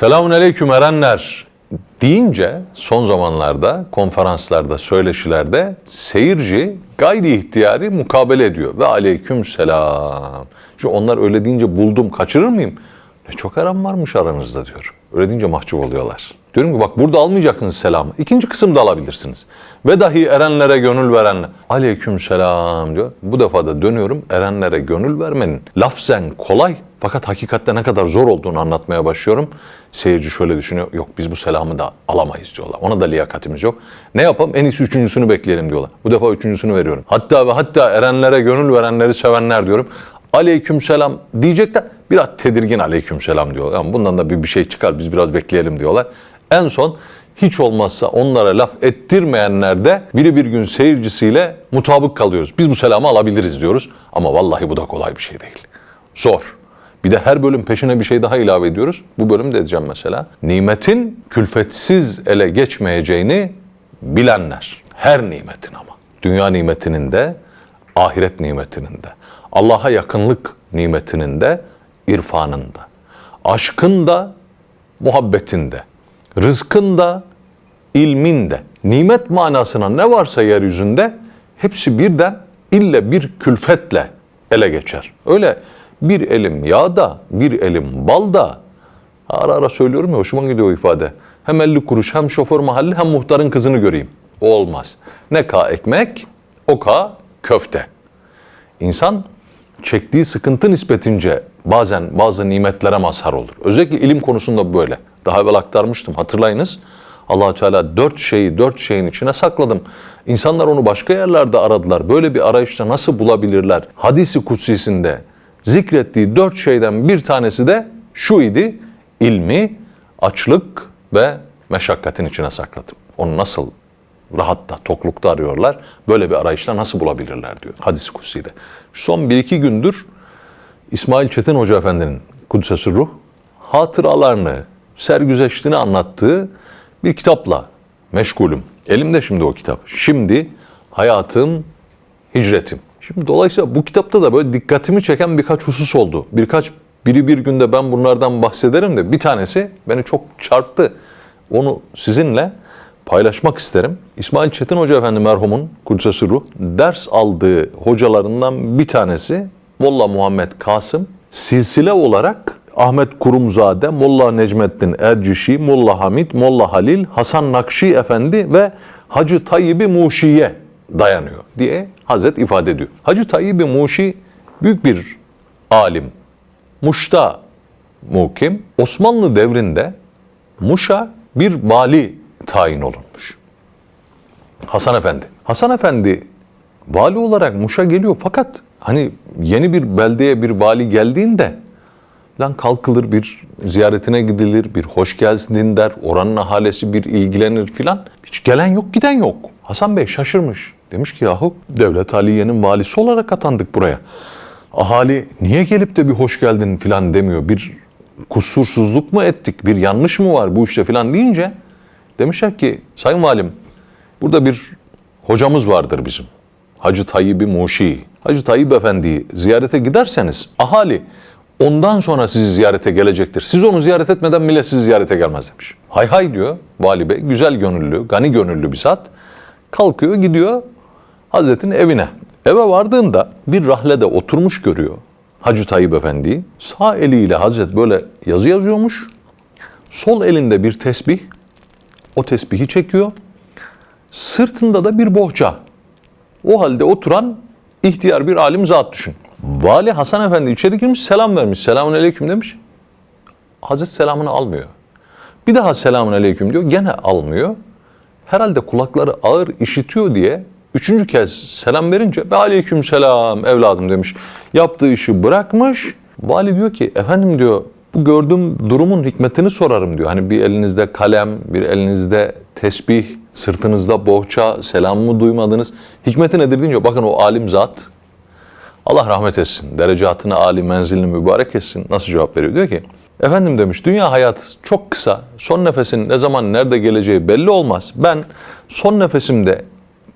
Selamun aleyküm erenler deyince son zamanlarda konferanslarda, söyleşilerde seyirci gayri ihtiyari mukabele ediyor. Ve aleyküm selam. Şimdi onlar öyle deyince buldum kaçırır mıyım? Ne çok eren varmış aranızda diyor. Öyle deyince mahcup oluyorlar. Diyorum ki bak burada almayacaksınız selamı. İkinci kısımda alabilirsiniz. Ve dahi erenlere gönül verenler. Aleyküm selam diyor. Bu defa da dönüyorum erenlere gönül vermenin lafzen kolay fakat hakikatte ne kadar zor olduğunu anlatmaya başlıyorum. Seyirci şöyle düşünüyor. Yok biz bu selamı da alamayız diyorlar. Ona da liyakatimiz yok. Ne yapalım? En iyisi üçüncüsünü bekleyelim diyorlar. Bu defa üçüncüsünü veriyorum. Hatta ve hatta erenlere gönül verenleri sevenler diyorum. Aleyküm selam diyecekler. Biraz tedirgin aleyküm selam diyorlar. Yani bundan da bir, bir şey çıkar biz biraz bekleyelim diyorlar. En son hiç olmazsa onlara laf ettirmeyenler de biri bir gün seyircisiyle mutabık kalıyoruz. Biz bu selamı alabiliriz diyoruz. Ama vallahi bu da kolay bir şey değil. Zor. Bir de her bölüm peşine bir şey daha ilave ediyoruz. Bu bölümde edeceğim mesela. Nimetin külfetsiz ele geçmeyeceğini bilenler. Her nimetin ama. Dünya nimetinin de, ahiret nimetinin de, Allah'a yakınlık nimetinin de, irfanın da, aşkın da, muhabbetin de, rızkın da, ilmin de, nimet manasına ne varsa yeryüzünde hepsi birden ille bir külfetle ele geçer. Öyle bir elim yağda, bir elim balda. Ara ara söylüyorum ya hoşuma gidiyor o ifade. Hem 50 kuruş hem şoför mahalli hem muhtarın kızını göreyim. O olmaz. Ne ka ekmek, o ka köfte. İnsan çektiği sıkıntı nispetince bazen bazı nimetlere mazhar olur. Özellikle ilim konusunda böyle. Daha evvel aktarmıştım hatırlayınız. allah Teala dört şeyi dört şeyin içine sakladım. İnsanlar onu başka yerlerde aradılar. Böyle bir arayışta nasıl bulabilirler? Hadisi kutsisinde zikrettiği dört şeyden bir tanesi de şu idi. İlmi, açlık ve meşakkatin içine sakladım. Onu nasıl rahatta, toklukta arıyorlar. Böyle bir arayışla nasıl bulabilirler diyor hadis-i kutsi'de. Son bir iki gündür İsmail Çetin Hoca Efendi'nin Kudüs'e ruh hatıralarını, sergüzeştiğini anlattığı bir kitapla meşgulüm. Elimde şimdi o kitap. Şimdi hayatım, hicretim. Şimdi dolayısıyla bu kitapta da böyle dikkatimi çeken birkaç husus oldu. Birkaç biri bir günde ben bunlardan bahsederim de bir tanesi beni çok çarptı. Onu sizinle paylaşmak isterim. İsmail Çetin Hoca Efendi merhumun Kudüs'e ruh ders aldığı hocalarından bir tanesi Molla Muhammed Kasım. Silsile olarak Ahmet Kurumzade, Molla Necmettin Ercişi, Molla Hamid, Molla Halil, Hasan Nakşi Efendi ve Hacı Tayyip-i Muşi'ye dayanıyor diye Hazret ifade ediyor. Hacı Tayyip-i Muşi büyük bir alim. Muş'ta mukim. Osmanlı devrinde Muş'a bir vali tayin olunmuş. Hasan Efendi. Hasan Efendi vali olarak Muş'a geliyor fakat hani yeni bir beldeye bir vali geldiğinde lan kalkılır bir ziyaretine gidilir, bir hoş geldin der, oranın ahalisi bir ilgilenir filan. Hiç gelen yok, giden yok. Hasan Bey şaşırmış. Demiş ki yahu Devlet Aliye'nin valisi olarak atandık buraya. Ahali niye gelip de bir hoş geldin filan demiyor. Bir kusursuzluk mu ettik, bir yanlış mı var bu işte filan deyince demişler ki Sayın Valim burada bir hocamız vardır bizim. Hacı Tayyip-i Muşi. Hacı Tayyip Efendi'yi ziyarete giderseniz ahali ondan sonra sizi ziyarete gelecektir. Siz onu ziyaret etmeden millet sizi ziyarete gelmez demiş. Hay hay diyor vali bey. Güzel gönüllü, gani gönüllü bir zat. Kalkıyor gidiyor Hazretin evine. Eve vardığında bir rahlede oturmuş görüyor Hacı Tayyip Efendi'yi. Sağ eliyle Hazret böyle yazı yazıyormuş. Sol elinde bir tesbih. O tesbihi çekiyor. Sırtında da bir bohça. O halde oturan ihtiyar bir alim zat düşün. Vali Hasan Efendi içeri girmiş selam vermiş. Selamun aleyküm demiş. Hazret selamını almıyor. Bir daha selamun aleyküm diyor. Gene almıyor. Herhalde kulakları ağır işitiyor diye üçüncü kez selam verince ve aleyküm selam evladım demiş. Yaptığı işi bırakmış. Vali diyor ki efendim diyor bu gördüğüm durumun hikmetini sorarım diyor. Hani bir elinizde kalem, bir elinizde tesbih, sırtınızda bohça, selamımı duymadınız. Hikmeti nedir deyince bakın o alim zat Allah rahmet etsin, derecatını, âli menzilini mübarek etsin. Nasıl cevap veriyor? Diyor ki, efendim demiş, dünya hayatı çok kısa. Son nefesin ne zaman, nerede geleceği belli olmaz. Ben son nefesimde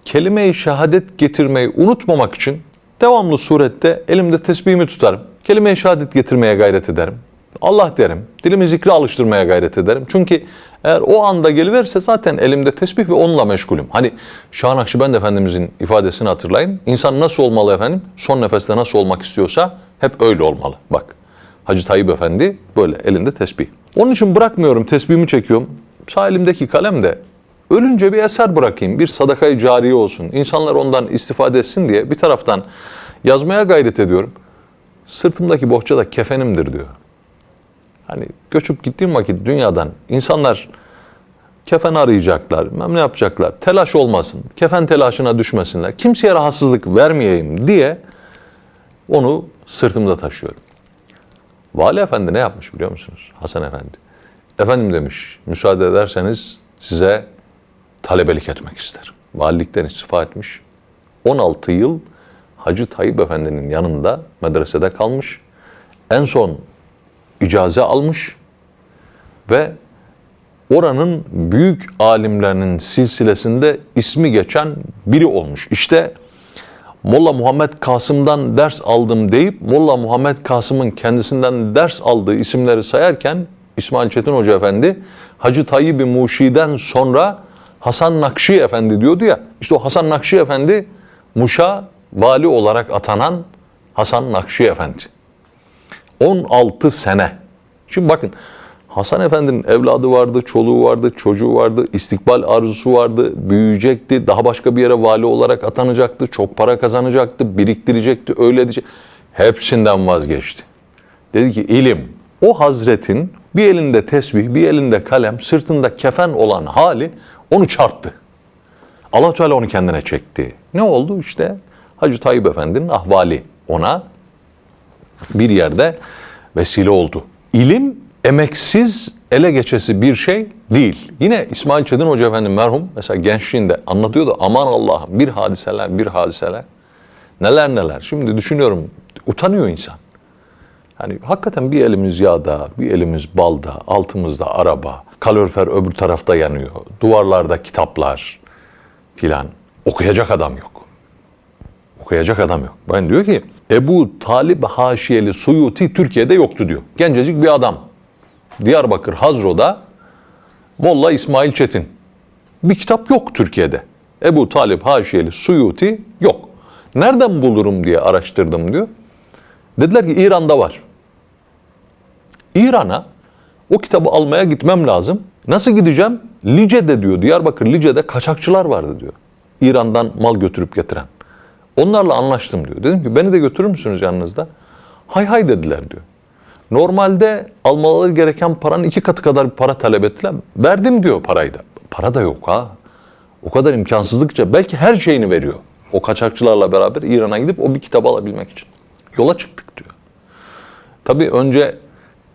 kelime-i şehadet getirmeyi unutmamak için devamlı surette elimde tesbihimi tutarım. Kelime-i şehadet getirmeye gayret ederim. Allah derim. Dilimi zikre alıştırmaya gayret ederim. Çünkü eğer o anda geliverse zaten elimde tesbih ve onunla meşgulüm. Hani Şah Nakşibend Efendimizin ifadesini hatırlayın. İnsan nasıl olmalı efendim? Son nefeste nasıl olmak istiyorsa hep öyle olmalı. Bak Hacı Tayyip Efendi böyle elinde tesbih. Onun için bırakmıyorum tesbihimi çekiyorum. Sağ elimdeki kalem de ölünce bir eser bırakayım. Bir sadakayı cariye olsun. İnsanlar ondan istifade etsin diye bir taraftan yazmaya gayret ediyorum. Sırtımdaki bohça da kefenimdir diyor. Hani göçüp gittiğim vakit dünyadan insanlar kefen arayacaklar, ne yapacaklar. Telaş olmasın, kefen telaşına düşmesinler. Kimseye rahatsızlık vermeyeyim diye onu sırtımda taşıyorum. Vali Efendi ne yapmış biliyor musunuz? Hasan Efendi. Efendim demiş, müsaade ederseniz size talebelik etmek isterim. Valilikten istifa etmiş. 16 yıl Hacı Tayyip Efendi'nin yanında medresede kalmış. En son icaze almış ve oranın büyük alimlerinin silsilesinde ismi geçen biri olmuş. İşte Molla Muhammed Kasım'dan ders aldım deyip Molla Muhammed Kasım'ın kendisinden ders aldığı isimleri sayarken İsmail Çetin Hoca Efendi Hacı Tayyip-i Muşi'den sonra Hasan Nakşi Efendi diyordu ya. İşte o Hasan Nakşi Efendi Muş'a vali olarak atanan Hasan Nakşi Efendi. 16 sene. Şimdi bakın Hasan Efendi'nin evladı vardı, çoluğu vardı, çocuğu vardı, istikbal arzusu vardı, büyüyecekti, daha başka bir yere vali olarak atanacaktı, çok para kazanacaktı, biriktirecekti, öyle edecek. Hepsinden vazgeçti. Dedi ki ilim, o hazretin bir elinde tesbih, bir elinde kalem, sırtında kefen olan hali onu çarptı. allah Teala onu kendine çekti. Ne oldu? İşte Hacı Tayyip Efendi'nin ahvali ona bir yerde vesile oldu. İlim emeksiz ele geçesi bir şey değil. Yine İsmail Çetin Hoca Efendi merhum mesela gençliğinde anlatıyordu aman Allah'ım bir hadiseler bir hadiseler neler neler. Şimdi düşünüyorum utanıyor insan. Hani hakikaten bir elimiz yağda, bir elimiz balda, altımızda araba, kalorifer öbür tarafta yanıyor, duvarlarda kitaplar filan. Okuyacak adam yok. Okuyacak adam yok. Ben diyor ki Ebu Talip Haşiyeli Suyuti Türkiye'de yoktu diyor. Gencecik bir adam. Diyarbakır Hazro'da Molla İsmail Çetin. Bir kitap yok Türkiye'de. Ebu Talip Haşiyeli Suyuti yok. Nereden bulurum diye araştırdım diyor. Dediler ki İran'da var. İran'a o kitabı almaya gitmem lazım. Nasıl gideceğim? Lice'de diyor. Diyarbakır Lice'de kaçakçılar vardı diyor. İran'dan mal götürüp getiren. Onlarla anlaştım diyor. Dedim ki beni de götürür müsünüz yanınızda? Hay hay dediler diyor. Normalde almaları gereken paranın iki katı kadar para talep ettiler. Verdim diyor parayı da. Para da yok ha. O kadar imkansızlıkça belki her şeyini veriyor. O kaçakçılarla beraber İran'a gidip o bir kitabı alabilmek için. Yola çıktık diyor. Tabii önce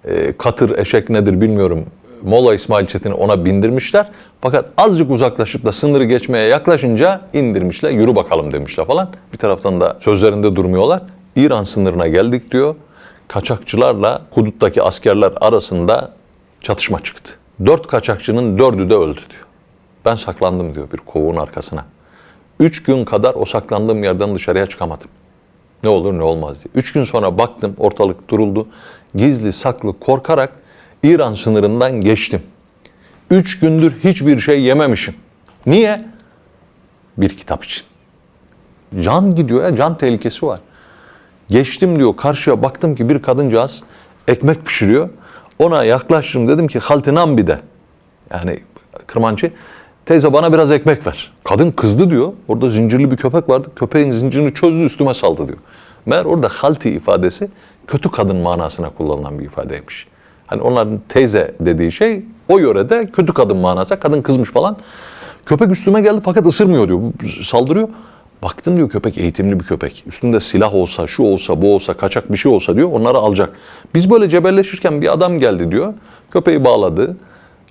e, katır, eşek nedir bilmiyorum. Molla İsmail Çetin'i ona bindirmişler. Fakat azıcık uzaklaşıp da sınırı geçmeye yaklaşınca indirmişler. Yürü bakalım demişler falan. Bir taraftan da sözlerinde durmuyorlar. İran sınırına geldik diyor. Kaçakçılarla huduttaki askerler arasında çatışma çıktı. Dört kaçakçının dördü de öldü diyor. Ben saklandım diyor bir kovuğun arkasına. Üç gün kadar o saklandığım yerden dışarıya çıkamadım. Ne olur ne olmaz diye. Üç gün sonra baktım ortalık duruldu. Gizli saklı korkarak İran sınırından geçtim. Üç gündür hiçbir şey yememişim. Niye? Bir kitap için. Can gidiyor ya, can tehlikesi var. Geçtim diyor karşıya baktım ki bir kadıncağız ekmek pişiriyor. Ona yaklaştım dedim ki haltinam bir de. Yani kırmancı teyze bana biraz ekmek ver. Kadın kızdı diyor. Orada zincirli bir köpek vardı. Köpeğin zincirini çözdü üstüme saldı diyor. Meğer orada halti ifadesi kötü kadın manasına kullanılan bir ifadeymiş. Hani onların teyze dediği şey o yörede kötü kadın manası. Kadın kızmış falan. Köpek üstüme geldi fakat ısırmıyor diyor. Saldırıyor. Baktım diyor köpek eğitimli bir köpek. Üstünde silah olsa, şu olsa, bu olsa, kaçak bir şey olsa diyor onları alacak. Biz böyle cebelleşirken bir adam geldi diyor. Köpeği bağladı.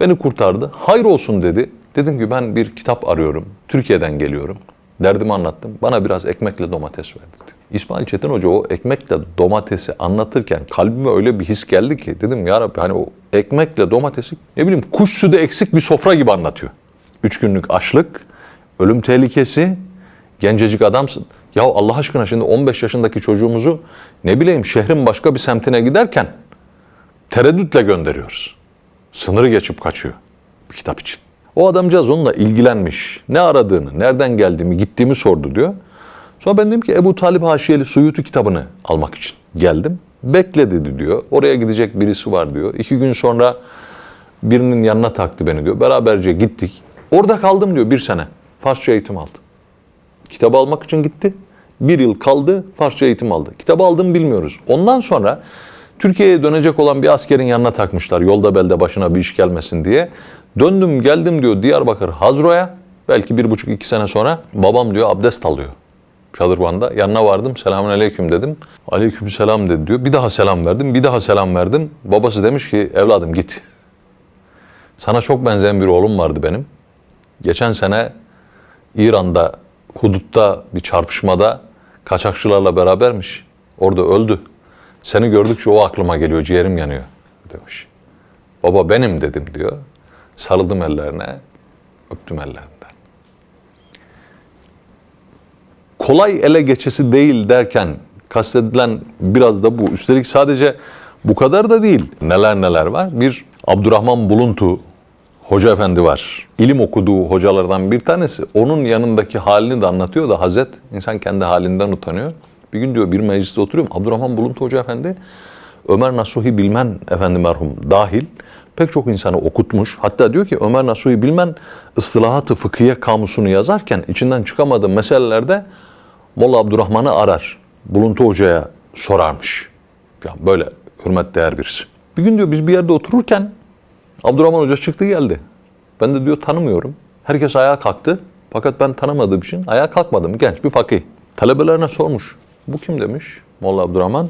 Beni kurtardı. Hayır olsun dedi. Dedim ki ben bir kitap arıyorum. Türkiye'den geliyorum. Derdimi anlattım. Bana biraz ekmekle domates verdi diyor. İsmail Çetin Hoca o ekmekle domatesi anlatırken kalbime öyle bir his geldi ki dedim ya Rabbi hani o ekmekle domatesi ne bileyim kuş sütü eksik bir sofra gibi anlatıyor. Üç günlük açlık, ölüm tehlikesi, gencecik adamsın. Ya Allah aşkına şimdi 15 yaşındaki çocuğumuzu ne bileyim şehrin başka bir semtine giderken tereddütle gönderiyoruz. Sınırı geçip kaçıyor bir kitap için. O adamcağız onunla ilgilenmiş. Ne aradığını, nereden geldiğimi, gittiğimi sordu diyor. Sonra ben dedim ki Ebu Talib Haşiyeli Suyutu kitabını almak için geldim. Bekle dedi diyor. Oraya gidecek birisi var diyor. İki gün sonra birinin yanına taktı beni diyor. Beraberce gittik. Orada kaldım diyor bir sene. Farsça eğitim aldı. Kitabı almak için gitti. Bir yıl kaldı, Farsça eğitim aldı. Kitabı aldım bilmiyoruz. Ondan sonra Türkiye'ye dönecek olan bir askerin yanına takmışlar. Yolda belde başına bir iş gelmesin diye. Döndüm geldim diyor Diyarbakır Hazro'ya. Belki bir buçuk iki sene sonra babam diyor abdest alıyor. Şadırvan'da. Yanına vardım. Selamun aleyküm dedim. Aleyküm selam dedi diyor. Bir daha selam verdim. Bir daha selam verdim. Babası demiş ki evladım git. Sana çok benzeyen bir oğlum vardı benim. Geçen sene İran'da hudutta bir çarpışmada kaçakçılarla berabermiş. Orada öldü. Seni gördükçe o aklıma geliyor, ciğerim yanıyor demiş. Baba benim dedim diyor. Sarıldım ellerine, öptüm ellerinden. Kolay ele geçesi değil derken kastedilen biraz da bu. Üstelik sadece bu kadar da değil. Neler neler var. Bir Abdurrahman Buluntu hoca efendi var. İlim okuduğu hocalardan bir tanesi. Onun yanındaki halini de anlatıyor da Hazret insan kendi halinden utanıyor. Bir gün diyor bir mecliste oturuyorum. Abdurrahman Buluntu Hoca Efendi Ömer Nasuhi Bilmen Efendi merhum dahil pek çok insanı okutmuş. Hatta diyor ki Ömer Nasuhi Bilmen ıstılahat-ı fıkhiye kamusunu yazarken içinden çıkamadığı meselelerde Molla Abdurrahman'ı arar. Buluntu Hoca'ya sorarmış. Yani böyle hürmet değer birisi. Bir gün diyor biz bir yerde otururken Abdurrahman Hoca çıktı geldi. Ben de diyor tanımıyorum. Herkes ayağa kalktı. Fakat ben tanımadığım için ayağa kalkmadım. Genç bir fakih. Talebelerine sormuş. Bu kim demiş Molla Abdurrahman?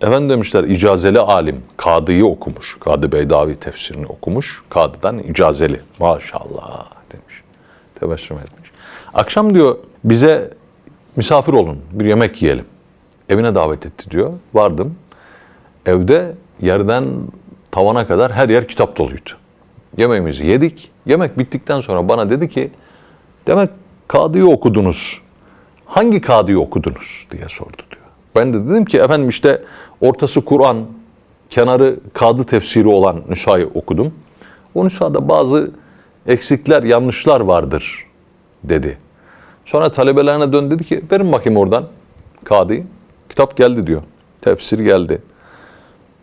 Efendim demişler icazeli alim. Kadı'yı okumuş. Kadı Beydavi tefsirini okumuş. Kadı'dan icazeli. Maşallah demiş. Tebessüm etmiş. Akşam diyor bize misafir olun. Bir yemek yiyelim. Evine davet etti diyor. Vardım. Evde yerden tavana kadar her yer kitap doluydu. Yemeğimizi yedik. Yemek bittikten sonra bana dedi ki demek Kadı'yı okudunuz. Hangi Kadı'yı okudunuz diye sordu diyor. Ben de dedim ki efendim işte ortası Kur'an, kenarı Kadı tefsiri olan Nüsha'yı okudum. O Nüsha'da bazı eksikler, yanlışlar vardır dedi. Sonra talebelerine dön dedi ki verin bakayım oradan Kadı'yı. Kitap geldi diyor. Tefsir geldi.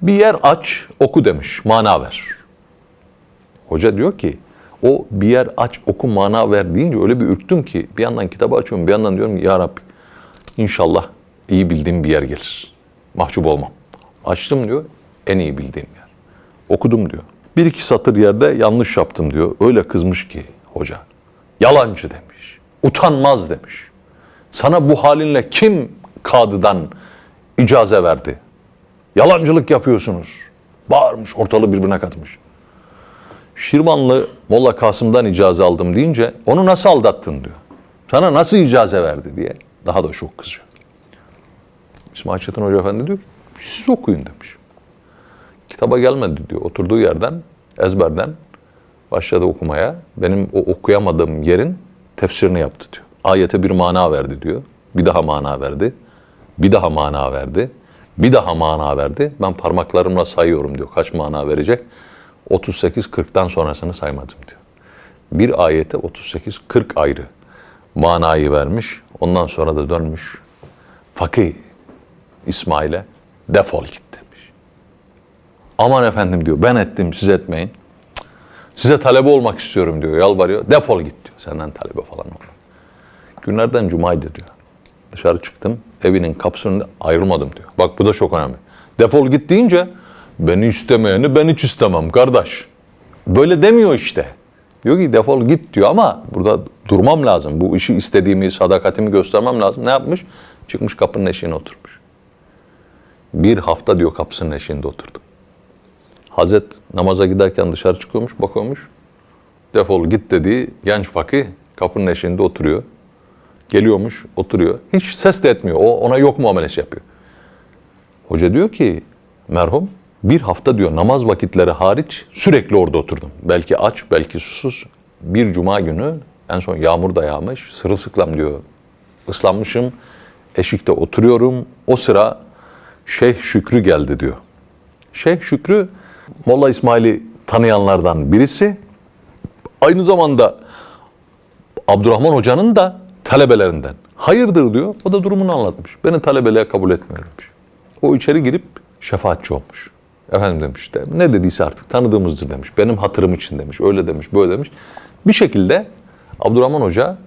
Bir yer aç, oku demiş. Mana ver. Hoca diyor ki o bir yer aç, oku, mana ver deyince öyle bir ürktüm ki bir yandan kitabı açıyorum, bir yandan diyorum ki ya Rabbi inşallah iyi bildiğim bir yer gelir. Mahcup olmam. Açtım diyor, en iyi bildiğim yer. Okudum diyor. Bir iki satır yerde yanlış yaptım diyor. Öyle kızmış ki hoca. Yalancı demiş. Utanmaz demiş. Sana bu halinle kim kadıdan icaze verdi? Yalancılık yapıyorsunuz. Bağırmış, ortalığı birbirine katmış. Şirvanlı Molla Kasım'dan icaze aldım deyince onu nasıl aldattın diyor. Sana nasıl icaze verdi diye daha da çok kızıyor. İsmail Çetin Hoca Efendi diyor siz okuyun demiş. Kitaba gelmedi diyor. Oturduğu yerden ezberden başladı okumaya. Benim o okuyamadığım yerin tefsirini yaptı diyor. Ayete bir mana verdi diyor. Bir daha mana verdi. Bir daha mana verdi. Bir daha mana verdi. Ben parmaklarımla sayıyorum diyor. Kaç mana verecek? 38-40'tan sonrasını saymadım diyor. Bir ayete 38-40 ayrı manayı vermiş. Ondan sonra da dönmüş. Fakih İsmail'e defol git demiş. Aman efendim diyor ben ettim siz etmeyin. Size talebe olmak istiyorum diyor. Yalvarıyor. Defol git diyor. Senden talebe falan olmaz. Günlerden cumaydı diyor. Dışarı çıktım. Evinin kapısının ayrılmadım diyor. Bak bu da çok önemli. Defol git deyince beni istemeyeni ben hiç istemem kardeş. Böyle demiyor işte. Diyor ki defol git diyor ama burada durmam lazım. Bu işi istediğimi, sadakatimi göstermem lazım. Ne yapmış? Çıkmış kapının eşiğine oturmuş. Bir hafta diyor kapısının eşiğinde oturdum. Hazret namaza giderken dışarı çıkıyormuş, bakıyormuş. Defol git dediği genç fakih kapının eşiğinde oturuyor. Geliyormuş, oturuyor. Hiç ses de etmiyor. O ona yok muamelesi yapıyor. Hoca diyor ki merhum bir hafta diyor namaz vakitleri hariç sürekli orada oturdum. Belki aç, belki susuz. Bir cuma günü en son yağmur da yağmış. Sırılsıklam diyor. Islanmışım. Eşikte oturuyorum. O sıra Şeyh Şükrü geldi diyor. Şeyh Şükrü Molla İsmail'i tanıyanlardan birisi. Aynı zamanda Abdurrahman Hoca'nın da talebelerinden. Hayırdır diyor. O da durumunu anlatmış. Beni talebeliğe kabul etmiyor demiş. O içeri girip şefaatçi olmuş. Efendim demiş de ne dediyse artık tanıdığımızdır demiş. Benim hatırım için demiş. Öyle demiş, böyle demiş. Bir şekilde Abdurrahman Hoca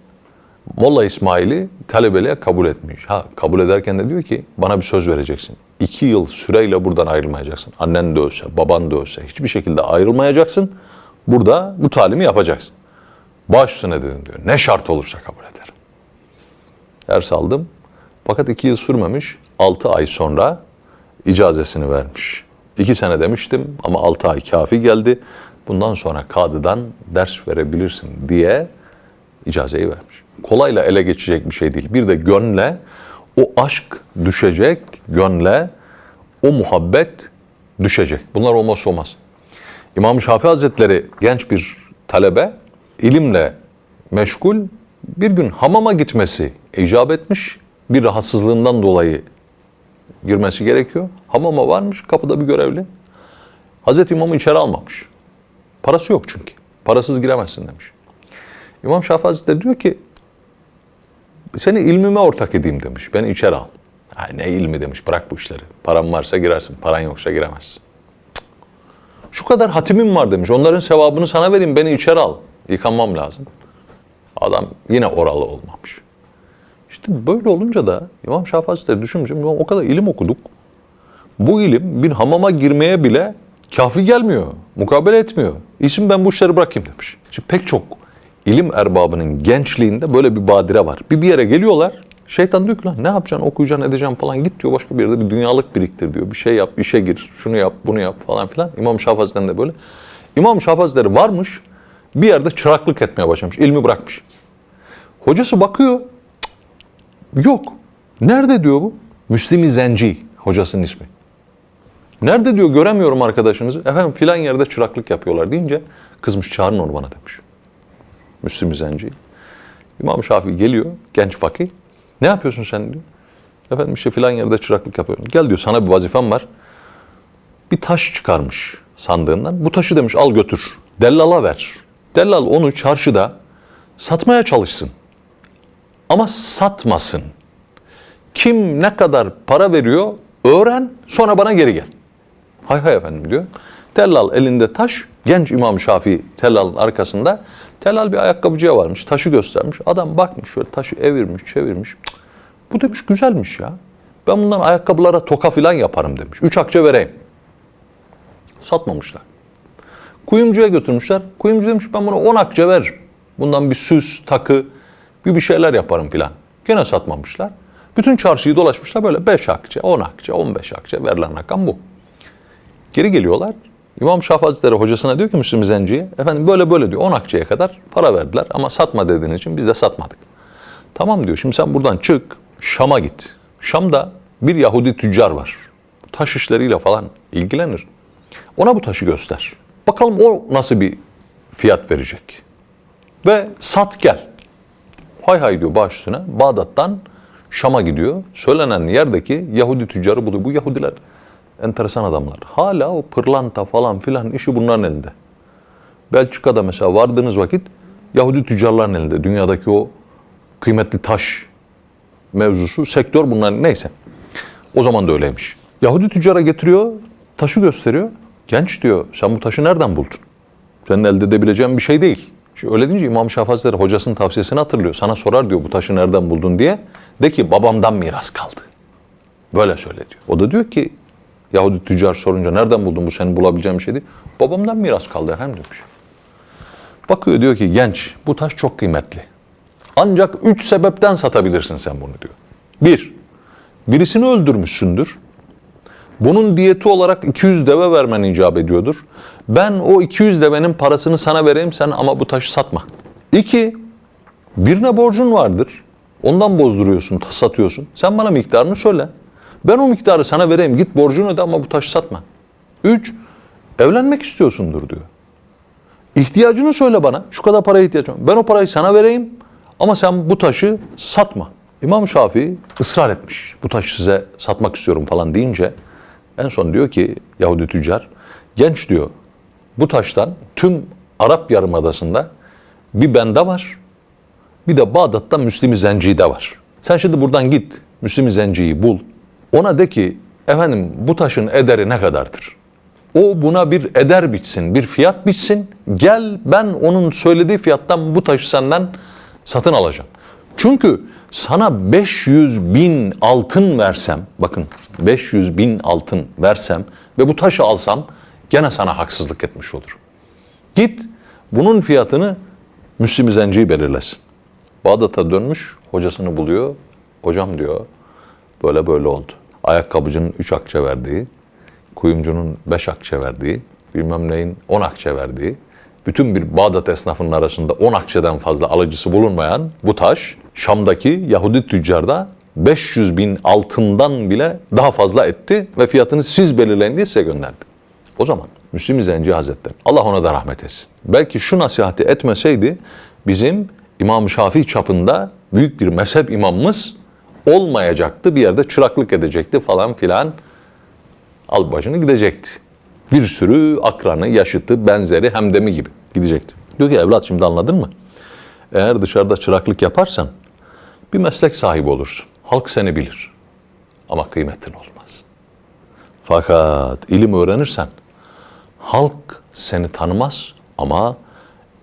Molla İsmail'i talebeliğe kabul etmiş. Ha kabul ederken de diyor ki bana bir söz vereceksin. İki yıl süreyle buradan ayrılmayacaksın. Annen de ölse, baban da ölse hiçbir şekilde ayrılmayacaksın. Burada bu talimi yapacaksın. Baş üstüne dedim diyor. Ne şart olursa kabul ederim. Ders aldım. Fakat iki yıl sürmemiş. Altı ay sonra icazesini vermiş. İki sene demiştim ama altı ay kafi geldi. Bundan sonra kadıdan ders verebilirsin diye icazeyi vermiş. Kolayla ele geçecek bir şey değil. Bir de gönle o aşk düşecek, gönle o muhabbet düşecek. Bunlar olmazsa olmaz. İmam Şafii Hazretleri genç bir talebe ilimle meşgul bir gün hamama gitmesi icap etmiş. Bir rahatsızlığından dolayı girmesi gerekiyor. Hamama varmış kapıda bir görevli. Hazreti İmam'ı içeri almamış. Parası yok çünkü. Parasız giremezsin demiş. İmam Şafii Hazretleri diyor ki seni ilmime ortak edeyim demiş. Beni içeri al. Ha, ne ilmi demiş bırak bu işleri. Paran varsa girersin. Paran yoksa giremezsin. Şu kadar hatimim var demiş. Onların sevabını sana vereyim beni içeri al. Yıkanmam lazım. Adam yine oralı olmamış. İşte böyle olunca da İmam Şafii Hazretleri düşünmüş. "Ulan O kadar ilim okuduk. Bu ilim bir hamama girmeye bile kafi gelmiyor. Mukabele etmiyor. İsim ben bu işleri bırakayım demiş. Şimdi pek çok ilim erbabının gençliğinde böyle bir badire var. Bir bir yere geliyorlar. Şeytan diyor ki lan ne yapacaksın okuyacaksın edeceksin falan git diyor başka bir yerde bir dünyalık biriktir diyor. Bir şey yap işe gir şunu yap bunu yap falan filan. İmam Şafii Hazretleri de böyle. İmam Şafii varmış bir yerde çıraklık etmeye başlamış. ilmi bırakmış. Hocası bakıyor "Cık, yok. Nerede diyor bu? Müslim-i Zenci hocasının ismi. Nerede diyor göremiyorum arkadaşınızı. Efendim filan yerde çıraklık yapıyorlar deyince kızmış çağırın onu bana demiş. Müslüm Zenci. İmam Şafii geliyor genç fakih. Ne yapıyorsun sen diyor. Efendim işte filan yerde çıraklık yapıyorum. Gel diyor sana bir vazifem var. Bir taş çıkarmış sandığından. Bu taşı demiş al götür. Dellala ver. Dellal onu çarşıda satmaya çalışsın. Ama satmasın. Kim ne kadar para veriyor öğren sonra bana geri gel. Hay hay efendim diyor. Tellal elinde taş, genç İmam Şafii tellalın arkasında. Tellal bir ayakkabıcıya varmış, taşı göstermiş. Adam bakmış şöyle taşı evirmiş, çevirmiş. Bu demiş güzelmiş ya. Ben bundan ayakkabılara toka filan yaparım demiş. Üç akçe vereyim. Satmamışlar. Kuyumcuya götürmüşler. Kuyumcu demiş ben bunu 10 akçe veririm. Bundan bir süs, takı, bir bir şeyler yaparım filan. Gene satmamışlar. Bütün çarşıyı dolaşmışlar böyle 5 akçe, 10 akçe, 15 akçe verilen rakam bu. Geri geliyorlar. İmam Şafii hocasına diyor ki Müslüm Zenci'ye, efendim böyle böyle diyor 10 akçeye kadar para verdiler ama satma dediğiniz için biz de satmadık. Tamam diyor şimdi sen buradan çık Şam'a git. Şam'da bir Yahudi tüccar var. Taş işleriyle falan ilgilenir. Ona bu taşı göster. Bakalım o nasıl bir fiyat verecek. Ve sat gel. Hay hay diyor baş üstüne. Bağdat'tan Şam'a gidiyor. Söylenen yerdeki Yahudi tüccarı buluyor. Bu Yahudiler enteresan adamlar. Hala o pırlanta falan filan işi bunların elinde. Belçika'da mesela vardığınız vakit Yahudi tüccarların elinde. Dünyadaki o kıymetli taş mevzusu, sektör bunların neyse. O zaman da öyleymiş. Yahudi tüccara getiriyor, taşı gösteriyor. Genç diyor, sen bu taşı nereden buldun? Senin elde edebileceğin bir şey değil. Şimdi öyle deyince İmam Şafii hocasının tavsiyesini hatırlıyor. Sana sorar diyor bu taşı nereden buldun diye. De ki babamdan miras kaldı. Böyle söyle diyor. O da diyor ki Yahudi tüccar sorunca nereden buldun bu senin bulabileceğin bir şey. Babamdan miras kaldı efendim demiş. Bakıyor diyor ki genç bu taş çok kıymetli. Ancak üç sebepten satabilirsin sen bunu diyor. Bir, birisini öldürmüşsündür. Bunun diyeti olarak 200 deve vermen icap ediyordur. Ben o 200 devenin parasını sana vereyim sen ama bu taşı satma. İki, birine borcun vardır. Ondan bozduruyorsun, satıyorsun. Sen bana miktarını söyle. Ben o miktarı sana vereyim. Git borcunu öde ama bu taşı satma. Üç, evlenmek istiyorsundur diyor. İhtiyacını söyle bana. Şu kadar paraya ihtiyacım var. Ben o parayı sana vereyim ama sen bu taşı satma. İmam Şafii ısrar etmiş. Bu taşı size satmak istiyorum falan deyince en son diyor ki Yahudi tüccar Genç diyor bu taştan tüm Arap Yarımadası'nda bir bende var. Bir de Bağdat'ta Müslim-i Zenci'de var. Sen şimdi buradan git Müslim-i Zenci'yi bul. Ona de ki efendim bu taşın ederi ne kadardır? O buna bir eder biçsin, bir fiyat biçsin. Gel ben onun söylediği fiyattan bu taşı senden satın alacağım. Çünkü sana 500 bin altın versem, bakın 500 bin altın versem ve bu taşı alsam gene sana haksızlık etmiş olurum. Git bunun fiyatını Müslim Zenci'yi belirlesin. Bağdat'a dönmüş hocasını buluyor. Hocam diyor böyle böyle oldu. Ayakkabıcının 3 akçe verdiği, kuyumcunun 5 akçe verdiği, bilmem neyin 10 akçe verdiği, bütün bir Bağdat esnafının arasında 10 akçeden fazla alıcısı bulunmayan bu taş Şam'daki Yahudi tüccarda 500 bin altından bile daha fazla etti ve fiyatını siz belirleyin diye size gönderdi. O zaman Müslim Zenci Hazretleri Allah ona da rahmet etsin. Belki şu nasihati etmeseydi bizim İmam Şafii çapında büyük bir mezhep imamımız olmayacaktı. Bir yerde çıraklık edecekti falan filan. Al başını gidecekti. Bir sürü akranı, yaşıtı, benzeri, hemdemi gibi gidecekti. Diyor ki evlat şimdi anladın mı? Eğer dışarıda çıraklık yaparsan bir meslek sahibi olursun. Halk seni bilir. Ama kıymetin olmaz. Fakat ilim öğrenirsen halk seni tanımaz ama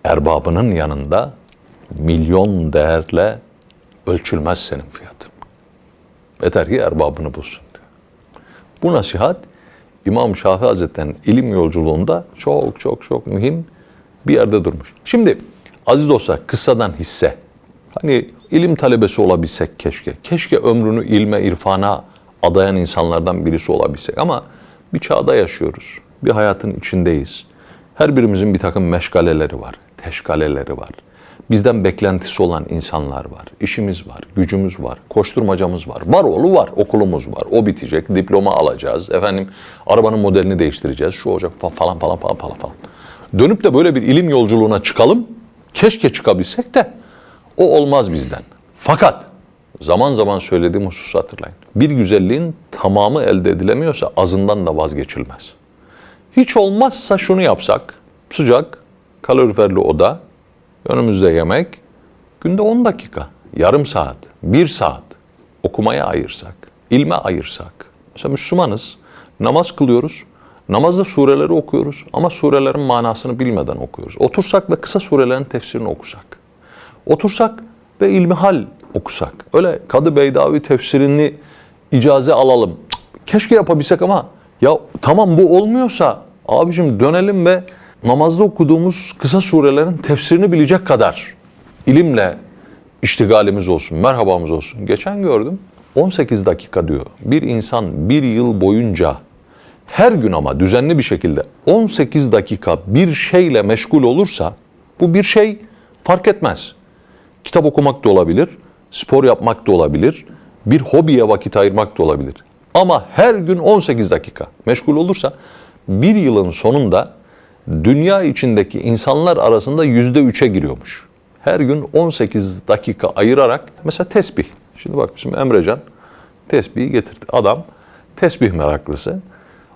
erbabının yanında milyon değerle ölçülmez senin fiyatın. Yeter ki erbabını bulsun. Bu nasihat İmam Şafii Hazretleri'nin ilim yolculuğunda çok çok çok mühim bir yerde durmuş. Şimdi aziz dostlar kıssadan hisse. Hani ilim talebesi olabilsek keşke. Keşke ömrünü ilme, irfana adayan insanlardan birisi olabilsek. Ama bir çağda yaşıyoruz. Bir hayatın içindeyiz. Her birimizin bir takım meşgaleleri var, teşgaleleri var. Bizden beklentisi olan insanlar var. İşimiz var, gücümüz var, koşturmacamız var. Var oğlu var, okulumuz var. O bitecek, diploma alacağız. Efendim arabanın modelini değiştireceğiz. Şu olacak fa- falan falan falan falan falan. Dönüp de böyle bir ilim yolculuğuna çıkalım. Keşke çıkabilsek de o olmaz bizden. Fakat zaman zaman söylediğim hususu hatırlayın. Bir güzelliğin tamamı elde edilemiyorsa azından da vazgeçilmez. Hiç olmazsa şunu yapsak. Sıcak, kaloriferli oda, önümüzde yemek, günde 10 dakika, yarım saat, bir saat okumaya ayırsak, ilme ayırsak. Mesela Müslümanız, namaz kılıyoruz, namazda sureleri okuyoruz ama surelerin manasını bilmeden okuyoruz. Otursak ve kısa surelerin tefsirini okusak. Otursak ve ilmihal okusak. Öyle Kadı Beydavi tefsirini icaze alalım. Keşke yapabilsek ama ya tamam bu olmuyorsa abicim dönelim ve namazda okuduğumuz kısa surelerin tefsirini bilecek kadar ilimle iştigalimiz olsun, merhabamız olsun. Geçen gördüm 18 dakika diyor. Bir insan bir yıl boyunca her gün ama düzenli bir şekilde 18 dakika bir şeyle meşgul olursa bu bir şey fark etmez. Kitap okumak da olabilir, spor yapmak da olabilir, bir hobiye vakit ayırmak da olabilir. Ama her gün 18 dakika meşgul olursa bir yılın sonunda dünya içindeki insanlar arasında yüzde üçe giriyormuş. Her gün 18 dakika ayırarak mesela tesbih. Şimdi bak bizim Emrecan tesbihi getirdi. Adam tesbih meraklısı.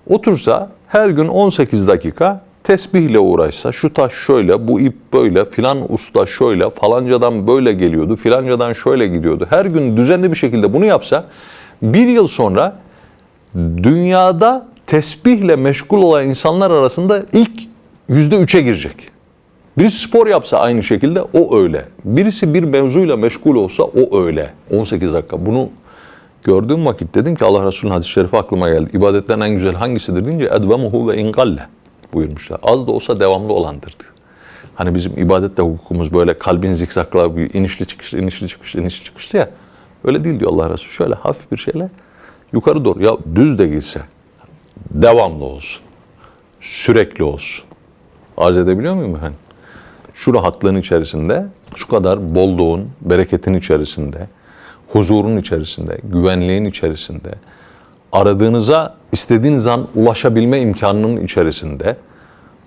Otursa her gün 18 dakika tesbihle uğraşsa şu taş şöyle, bu ip böyle, filan usta şöyle, falancadan böyle geliyordu, filancadan şöyle gidiyordu. Her gün düzenli bir şekilde bunu yapsa bir yıl sonra dünyada tesbihle meşgul olan insanlar arasında ilk yüzde üçe girecek. Birisi spor yapsa aynı şekilde o öyle. Birisi bir mevzuyla meşgul olsa o öyle. 18 dakika. Bunu gördüğüm vakit dedim ki Allah Resulü'nün hadis-i şerifi aklıma geldi. İbadetlerin en güzel hangisidir deyince edvemuhu ve ingalle buyurmuşlar. Az da olsa devamlı olandır diyor. Hani bizim ibadette hukukumuz böyle kalbin zikzakla bir inişli çıkışlı, inişli çıkışlı, inişli çıkışlı ya. Öyle değil diyor Allah Resulü. Şöyle hafif bir şeyle yukarı doğru. Ya düz de gitse devamlı olsun. Sürekli olsun. Arz edebiliyor muyum efendim? Şu rahatlığın içerisinde, şu kadar bolluğun, bereketin içerisinde, huzurun içerisinde, güvenliğin içerisinde, aradığınıza istediğiniz an ulaşabilme imkanının içerisinde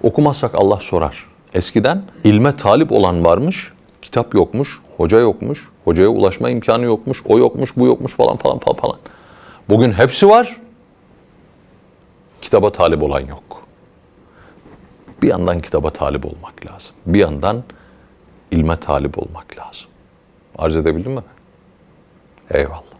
okumazsak Allah sorar. Eskiden ilme talip olan varmış, kitap yokmuş, hoca yokmuş, hocaya ulaşma imkanı yokmuş, o yokmuş, bu yokmuş falan falan falan falan. Bugün hepsi var, kitaba talip olan yok. Bir yandan kitaba talip olmak lazım. Bir yandan ilme talip olmak lazım. Arz edebildim mi? Eyvallah.